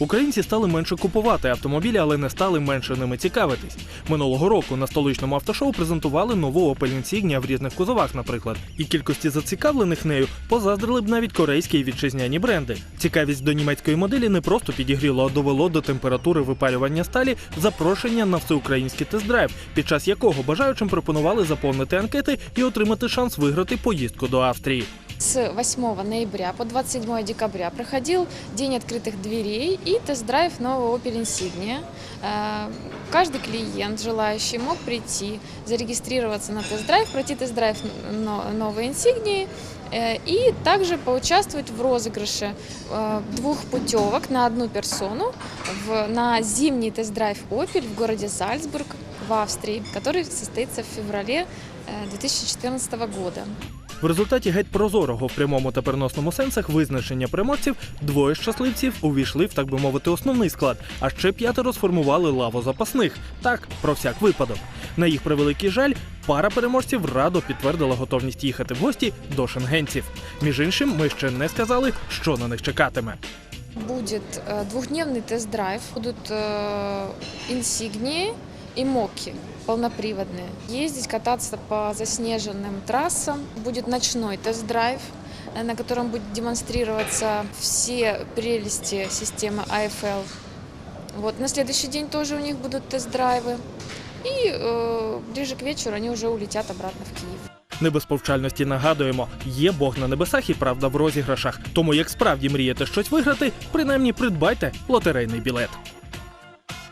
Українці стали менше купувати автомобілі, але не стали менше ними цікавитись. Минулого року на столичному автошоу презентували нову Opel Insignia в різних кузовах, наприклад. І кількості зацікавлених нею позаздрили б навіть корейські і вітчизняні бренди. Цікавість до німецької моделі не просто підігріло, а довело до температури випарювання сталі запрошення на всеукраїнський тест-драйв, під час якого бажаючим пропонували заповнити анкети і отримати шанс виграти поїздку до Австрії. С 8 ноября по 27 декабря проходил День открытых дверей и тест-драйв нового Opel Insignia. Э, Каждый клиент, желающий, мог прийти, зарегистрироваться на тест-драйв, пройти тест-драйв но- новой Insignia э, и также поучаствовать в розыгрыше э, двух путевок на одну персону в, на зимний тест-драйв Opel в городе Зальцбург в Австрии, который состоится в феврале 2014 года. В результаті геть прозорого в прямому та переносному сенсах визначення переможців двоє щасливців увійшли в так би мовити основний склад, а ще п'ятеро сформували лаву запасних. Так, про всяк випадок. На їх превеликий жаль, пара переможців радо підтвердила готовність їхати в гості до шенгенців. Між іншим, ми ще не сказали, що на них чекатиме. Будет э, двухдневный тест-драйв, будут э, инсигнии и моки полноприводные. Ездить, кататься по заснеженным трассам. Будет ночной тест-драйв, э, на котором будет демонстрироваться все прелести системы AFL. Вот. На следующий день тоже у них будут тест-драйвы. И э, ближе к вечеру они уже улетят обратно в Киев. Не без повчальності нагадуємо, є Бог на небесах і правда в розіграшах. Тому як справді мрієте щось виграти, принаймні придбайте лотерейний білет.